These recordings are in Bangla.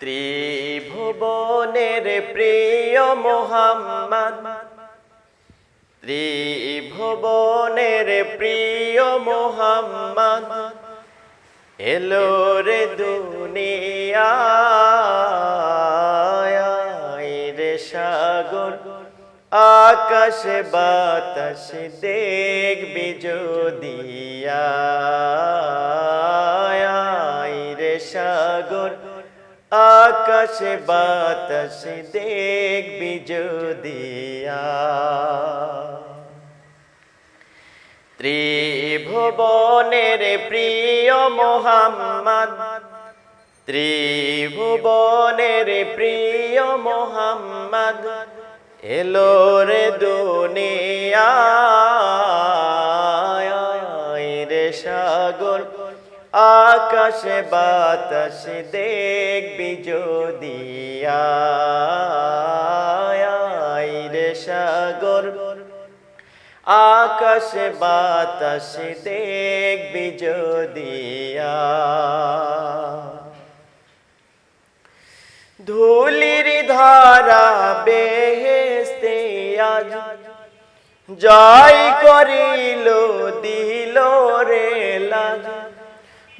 ত্রিভুবনের প্রিয় মোহাম্মদ। ত্রিভুবনের প্রিয় মোহাম্মদ। এলো রে দুনিয়া রে সাগর। আকাশ বাতাস দেখবি যদিয়া রে সাগর। আকাশ বাতাস দেখবি যদিয়া ত্রিভুবনের প্রিয় মোহাম্মদ, ত্রিভুবনের প্রিয় মোহাম্মদ, এলো রে দুনিয়া রে সাগর। আকাশে বাতাস দেখবি যদিয়া রে সাগর। আকাশে বাতাস দেখবি যদিয়া ধুলির ধারা বেহেস্তে আজ জয় করিল, দিল রে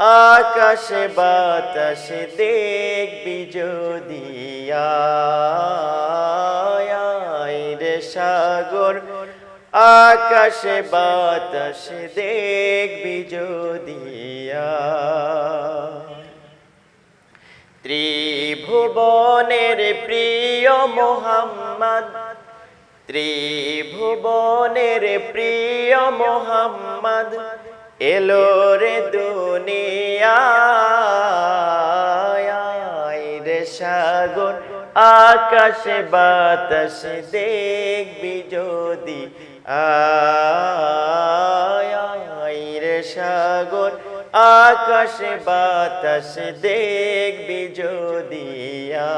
আকাশে বাতাস দেখবি যদিয়া রে সাগর। আকাশে বাতাস দেখবি যদিয়া ত্রিভুবনের প্রিয় মোহাম্মদ, ত্রিভুবনের প্রিয় মোহাম্মদ এলো রে দুনিয়া রে সাগর, আকাশে বাতাস দেখবি যদি। রে সাগর, আকাশে বাতাস দেখবি যদিয়া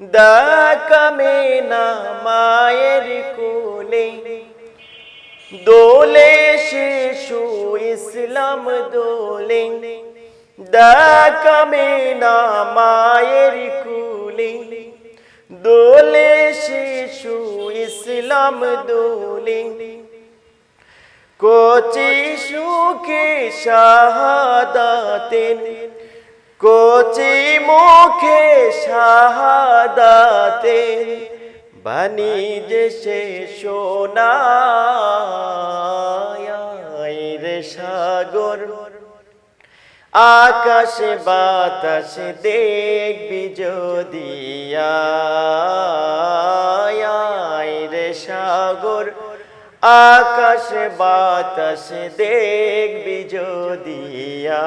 দাকামে না মায়ের কোলে দোলে শিশু ইসলাম দোলে দাকামে না মায়ের কুলে। দোলে শিশু ইসলাম দোলে, কোচি সুখে শাহাদাতেন কোচি মুখে শাহাদাতেন বাণী যে সে রে সাগর। আকাশে বাতাস দেখবি যদিয়া রে সাগর। আকাশে বাতাস দেখবি যদিয়া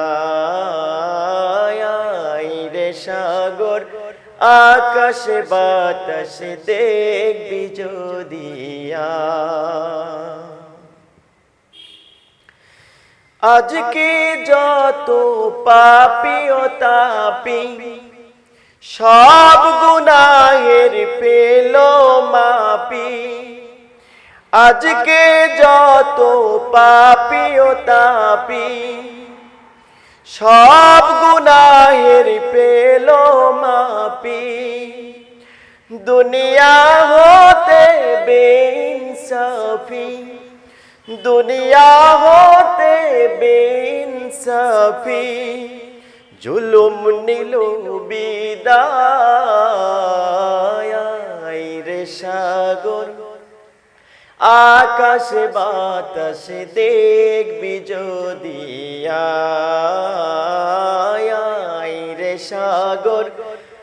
আকাশে বাতাস দেখবি যদিয়া আজকে যত পাপি তাপি, সব গুনাহের পেল মাপি। আজকে যত পাপি তাপি, সব গুনাহের পেল মাপি দুনিয়া হতে বেইনসাফি। দুনিয়া হতে বেইনসাফি। জুলুম নিল বিদায়। রে সাগর। আকাশে বাতাসে দেখবি যদি রে সাগর।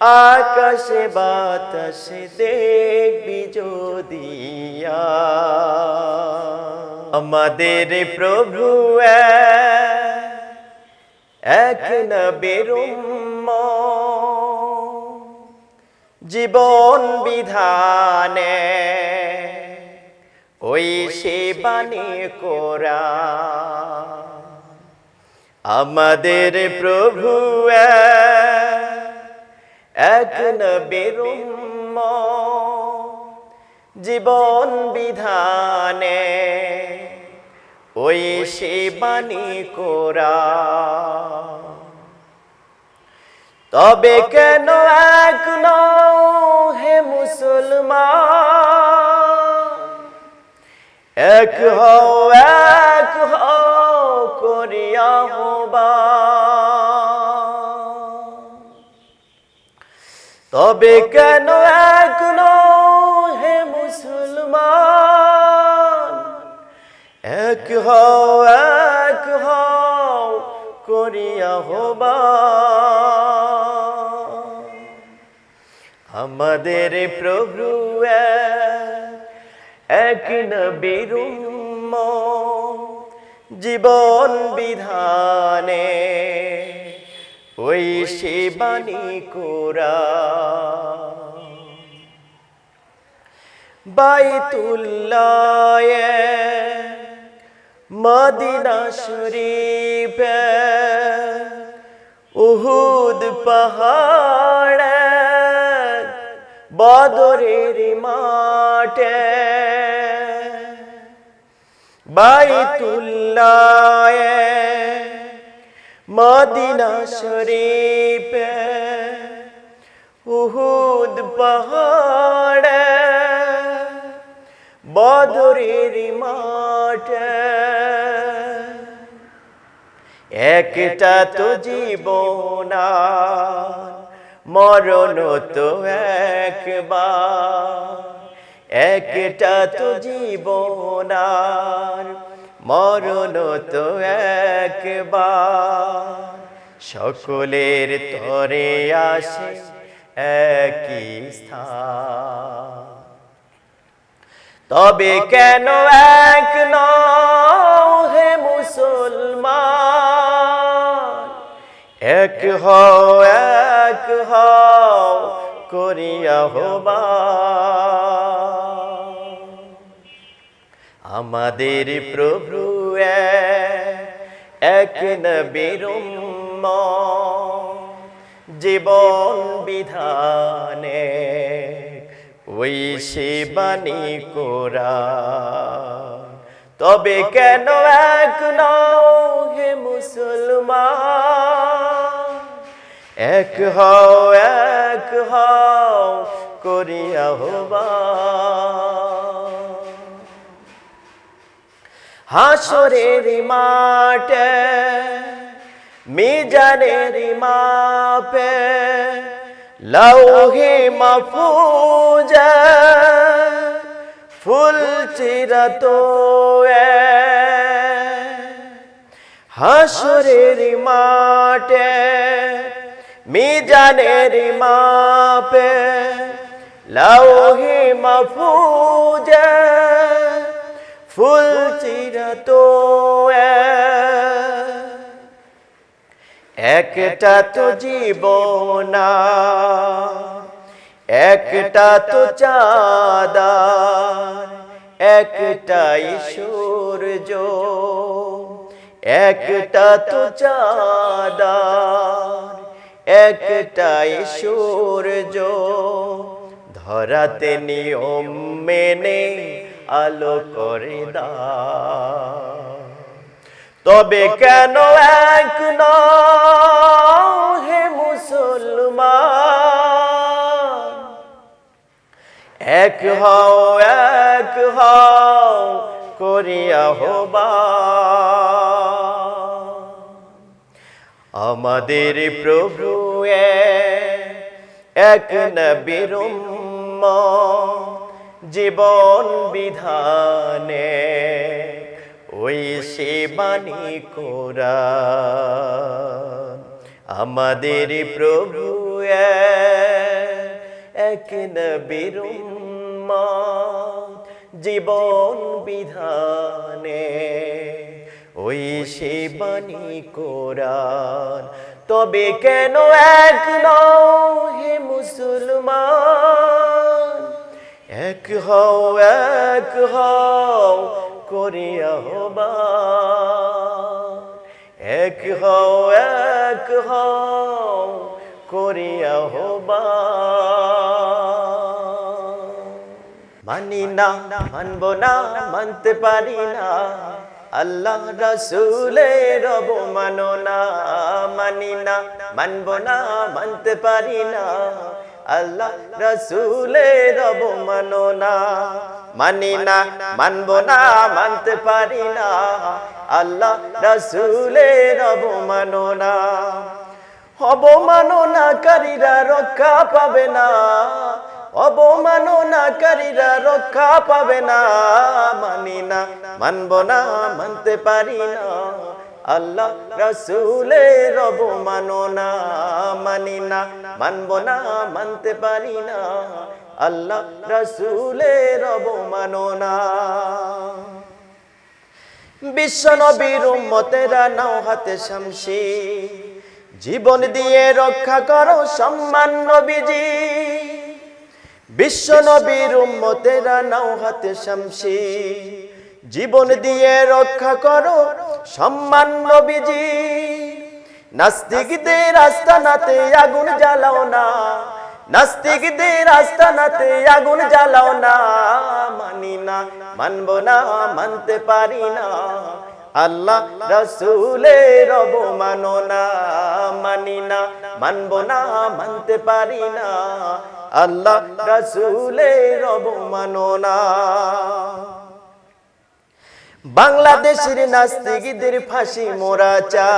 আকাশে বাতাসে দেখবি যদি আমাদের প্রভু এক নবীরুম্ম জীবন বিধানে ওই সেবানি কোরা। আমাদের প্রভু এক নবীরুম্ম জীবন বিধানে। ওই সেবানি কোরা। তবে কেন এক হে মুসলমান? এক হও এক হও করিয়া হবা। তবে কেন এক নও হে মুসলমান? এক হও এক হও করিয়া হবা আমাদের প্রভু এক নবীরুম্ম জীবন বিধানে ওই সেবানি কোরা বাইতুল্লাহ মদিনা শরীফ উহুদ পাহাড় বদরের মাঠে বাইতুল্লাহ মদিনা শরীফ, উহুদ পাহাড়, বদরের মাঠে। একটা তো জীবন মরণ তো একবার। একটা তো জীবন মরণ তো একবার। সকলের তরে আসে একই স্থান। তবে কেন এক হে মুসলমান? এক হও এক হও করিয়া হবা আমাদের প্রভু এক নবীরুম্ম জীবন বিধানে ওই সেবানি কোরা তবে কেন এক নও হে মুসলমান? এক হও এক হও, করিয়া হবা হাসরের মাঠে মিজানের মাপে লৌহে মফুজ ফুল চিরতো হাসরের মাঠে মিজানের মাপে লৌহে মফুজ ফুল চিরতো একটা তো জীবনা, একটা তো চাঁদা একটাই সূর্য, একটা তো চাঁদা একটাই সূর্য। ধরাতে নিয়ম মেনে আলো করে দাও। তবে কেন এক নও হে মুসলমান? এক হও এক হও করিয়া হবা। আমাদের প্রভু এক নবীর জীবন বিধানে, ওই সেবানি কোরা। আমাদের প্রভু এক জীবন বিধানে, ওই সেবানি কোরআন তবে কেন এক নও হে মুসলমান? এক হও এক হও করিয়া হবা এক হও এক হও করিয়া হবা মানি না, মানব না, মানতে পারি না। আল্লাহ রসুলের রব মানো না মানি না, মানব না, মানতে পারি না। আল্লাহ রসুলের না মানি না, মানব না, মানতে পারি না। আল্লাহ রসুলের রব মানো না অবমাননাকারীরা রক্ষা পাবে না। অবমাননাকারীরা রক্ষা পাবে না। মানি না, মানব না, মানতে পারি না। আল্লাহ রসুলের না, মানি না, মানব না, মানতে পারি না। আল্লাহ রসুলের না। বিশ্ব নবীর মতেরা নাও হাতে শামশি জীবন দিয়ে রক্ষা করো সম্মান নবীজি। বিশ্ব নবীর উম্মতেরা নাও হাতে শামশি জীবন দিয়ে রক্ষা করো, সম্মান নবীজি। নাস্তিকদের আস্তানাতে আগুন জ্বালাও না, নাস্তিকদের আস্তানাতে আগুন জ্বালাও না। মানি না, মানব না, মানতে পারি না। আল্লাহ রসুলের অবমানো না। মানি না, মানব না, মানতে পারি না। আল্লাহ রসুলের অবমানো না। বাংলাদেশের নাস্তিকদের ফাঁসি মোরা চা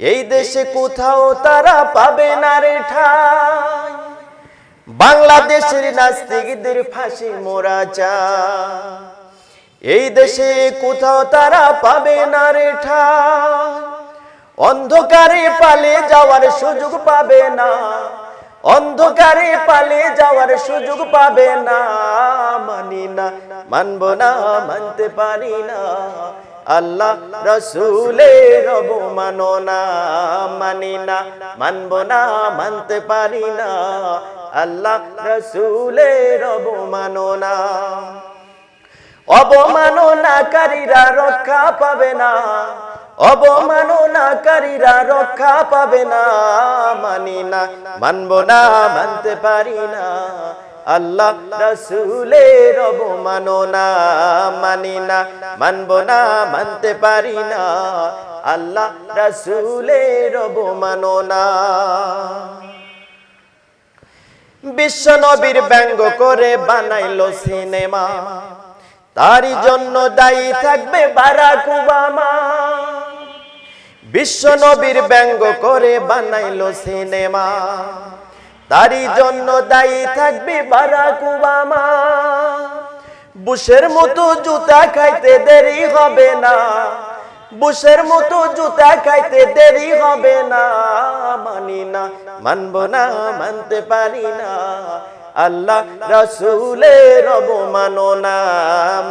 এই দেশে কোথাও তারা পাবে না রে ঠাই। বাংলাদেশের নাস্তিকদের ফাঁসি মোরা চা এই দেশে কোথাও তারা পাবে না রে ঠাই। অন্ধকারে পালে যাওয়ার সুযোগ পাবে না। অন্ধকারে পালে যাওয়ার সুযোগ পাবে না, মানি না, মানব না, মানতে পারি না। আল্লাহ রসুলের মানো না মানি না, মানব না, মানতে পারি না। আল্লাহ রসুলের মানো না অবমাননাকারীরা রক্ষা পাবে না। অবমাননাকারীরা রক্ষা পাবে না, মানি না, মানব না, মানতে পারি না। আল্লাহ রসুলের অবমাননা, মানি না, মানব না, মানতে পারি না। আল্লাহ রসুলের অবমাননা। বিশ্ব নবীর ব্যঙ্গ করে বানাইলো সিনেমা। তারই জন্য দায়ী থাকবে বারাক ওবামা। বিশ্ব নবীর ব্যঙ্গ করে বানাইলো সিনেমা। তারই জন্য দায়ী থাকবে বারাক ওবামা। বুশের মতো জুতা খাইতে দেরি হবে না। বুশের মতো জুতা খাইতে দেরি হবে না। মানি না, মানব না, মানতে পারি না। আল্লাহ রসুলের না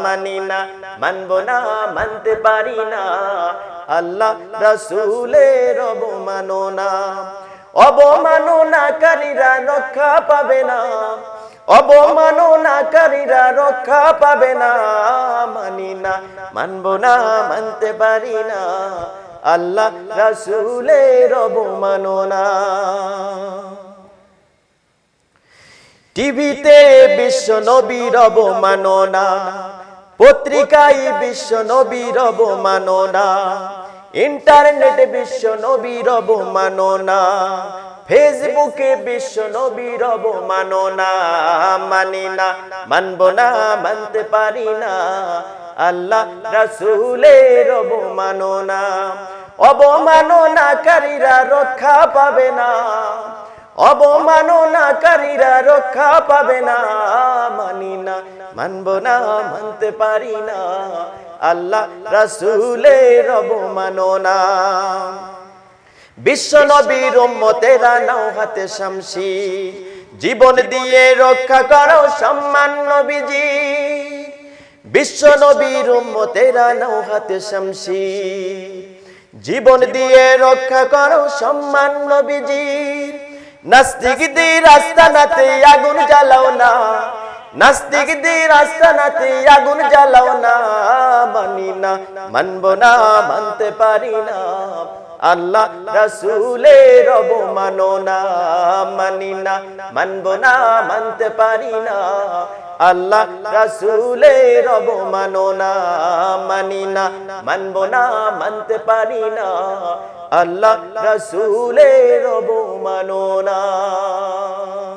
মানি না, মানব না, মানতে পারি না। আল্লাহ রসুলের মানো না অবমাননাকারীরা রক্ষা পাবে না, অবমাননাকারীরা রক্ষা পাবে না, মানি না, মানব না, মানতে পারি না। আল্লাহ রাসূলের অবমাননা। টিভিতে বিশ্ব নবীর অবমাননা, পত্রিকায় বিশ্ব নবীর অবমাননা, ইন্টারনেটে বিশ্ব নবীর অবমাননা, ফেসবুকে বিশ্ব নবীর অবমাননা, মানি না, মানব না, মানতে পারি না, আল্লাহ রাসূলের অবমাননা, অবমাননাকারীরা রক্ষা পাবে না। অবমাননাকারীরা রক্ষা পাবে না, মানি না, মানব না, মানতে পারি না। আল্লাহ রাসূলের অবমাননা। বিশ্ব নবীর উম্মতেরা নাও হাতে শামসি। জীবন দিয়ে রক্ষা করো সম্মান নবীজি। বিশ্ব নবীর উম্মতেরা নাও হাতে শামসি। জীবন দিয়ে রক্ষা করো সম্মান নবীজির। নাস্তিকদের আস্তানাতে আগুন জ্বালাও না। নাস্তিকদের আস্তানাতে আগুন জ্বালাও না। মানি না, মানব না, মানতে পারি না। আল্লাহ রাসূলের অবমাননা মানি না, মানব না, মানতে পারি না। আল্লাহ রাসূলের অবমাননা মানি না, মানব না, মানতে পারি না। আল্লাহ রসুলের অবমাননা।